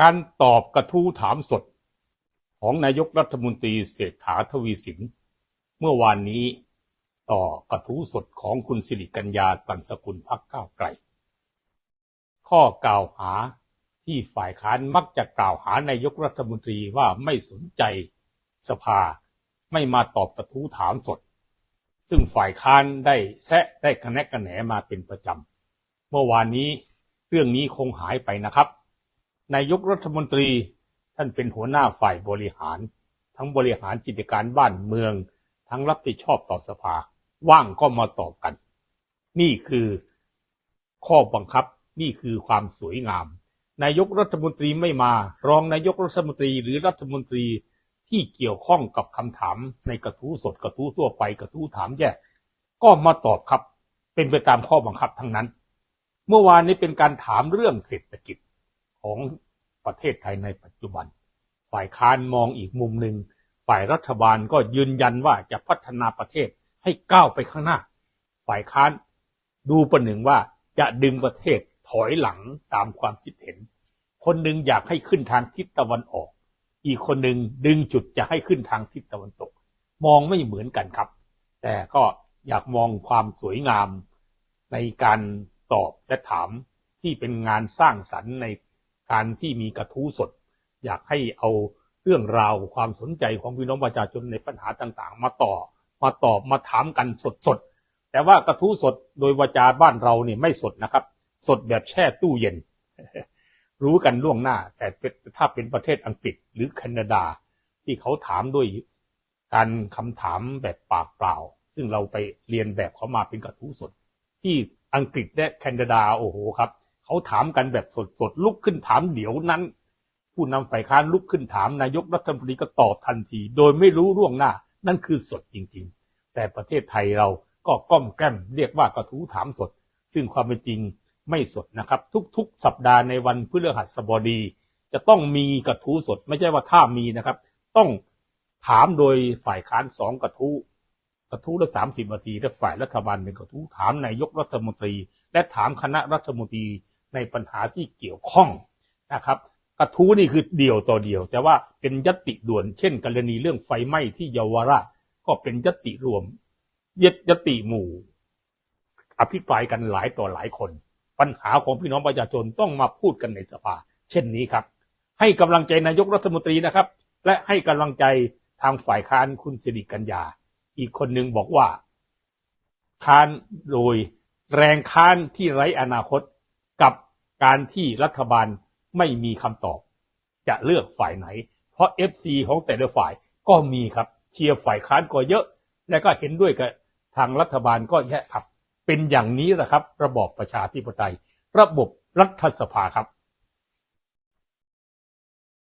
การตอบกระทู้ถามสด ของนายกรัฐมนตรีเศรษฐาทวีสิน เมื่อวานนี้ต่อกระทู้สดของคุณสิริกัญญาตันสกุลพักก้าวไกล ข้อกล่าวหาที่ฝ่ายค้านมักจะกล่าวหานายกรัฐมนตรีว่าไม่สนใจสภาไม่มาตอบกระทู้ถามสด ซึ่งฝ่ายค้านได้แซะได้คะแนกกระแหนมาเป็นประจำ เมื่อวานนี้เรื่องนี้คงหายไปนะครับ นายกรัฐมนตรี ท่านเป็นหัวหน้าฝ่ายบริหาร ทั้งบริหารกิจการบ้านเมือง ทั้งรับผิดชอบต่อสภา ว่างก็มาตอบกัน นี่คือข้อบังคับนี่คือความสวยงาม นายกรัฐมนตรีไม่มา รองนายกรัฐมนตรีหรือรัฐมนตรีที่เกี่ยวข้องกับคำถามในกระทู้สดกระทู้ทั่วไปกระทู้ถามแยก ก็มาตอบครับ เป็นไปตามข้อบังคับทั้งนั้น เมื่อวานนี้เป็นการถามเรื่องเศรษฐกิจของ ประเทศไทยในปัจจุบัน ฝ่ายค้านมองอีกมุมหนึ่ง ฝ่ายรัฐบาลก็ยืนยันว่าจะพัฒนาประเทศให้ก้าวไปข้างหน้า ฝ่ายค้านดูประหนึ่งว่าจะดึงประเทศถอยหลังตามความคิดเห็น คนหนึ่งอยากให้ขึ้นทางทิศตะวันออก อีกคนหนึ่งดึงจุดจะให้ขึ้นทางทิศตะวันตก มองไม่เหมือนกันครับ แต่ก็อยากมองความสวยงามในการตอบและถามที่เป็นงานสร้างสรรค์ใน การที่มีกระทู้สด อยากให้เอาเรื่องราวความสนใจของพี่น้องประชาชนในปัญหาต่างๆ มาต่อมาตอบมาถามกันสดๆ แต่ว่ากระทู้สดโดยวาจาบ้านเราเนี่ยไม่สดนะครับ สดแบบแช่ตู้เย็น รู้กันล่วงหน้า แต่ถ้าเป็นประเทศอังกฤษหรือแคนาดา ที่เขาถามด้วยการคำถามแบบปากเปล่า ซึ่งเราไปเรียนแบบเขามาเป็นกระทู้สด ที่อังกฤษและแคนาดาโอ้โหครับ เขาถามกันแบบสดๆลุกขึ้นถามเดี๋ยวนั้น ผู้นำฝ่ายค้านลุกขึ้นถามนายกรัฐมนตรีก็ตอบทันที โดยไม่รู้ล่วงหน้า นั่นคือสดจริง ๆ แต่ประเทศไทยเราก็ก้มแก้มเรียกว่ากระทู้ถามสด ซึ่งความเป็นจริงไม่สดนะครับ ทุกๆ สัปดาห์ในวันพฤหัสบดี จะต้องมีกระทู้สด ไม่ใช่ว่าถ้ามีนะครับ ต้องถามโดยฝ่ายค้านสองกระทู้กระทู้ละสามสิบนาทีและฝ่ายรัฐบาลเป็นกระทู้ถามนายกรัฐมนตรี และถามคณะรัฐมนตรี ในปัญหาที่เกี่ยวข้องนะครับ กระทู้นี่คือเดี่ยวต่อเดี่ยว แต่ว่าเป็นยติด่วน เช่น กรณีเรื่องไฟไหม้ที่เยาวราชก็เป็นยติรวมยยติหมู่ อภิปรายกันหลายต่อหลายคน ปัญหาของพี่น้องประชาชนต้องมาพูดกันในสภา เช่นนี้ครับ ให้กำลังใจนายกรัฐมนตรีนะครับ และให้กำลังใจทางฝ่ายค้านคุณสิริกัญญา อีกคนหนึ่งบอกว่า ค้านโดยแรงค้านที่ไร้อนาคต กับการที่รัฐบาลไม่มีคำตอบ จะเลือกฝ่ายไหน เพราะ FC ของแต่ละฝ่ายก็มีครับเชียร์ฝ่ายค้านก็เยอะ และก็เห็นด้วยกับทางรัฐบาลก็แยะครับ เป็นอย่างนี้แหละครับ ระบอบประชาธิปไตย ระบบรัฐสภาครับ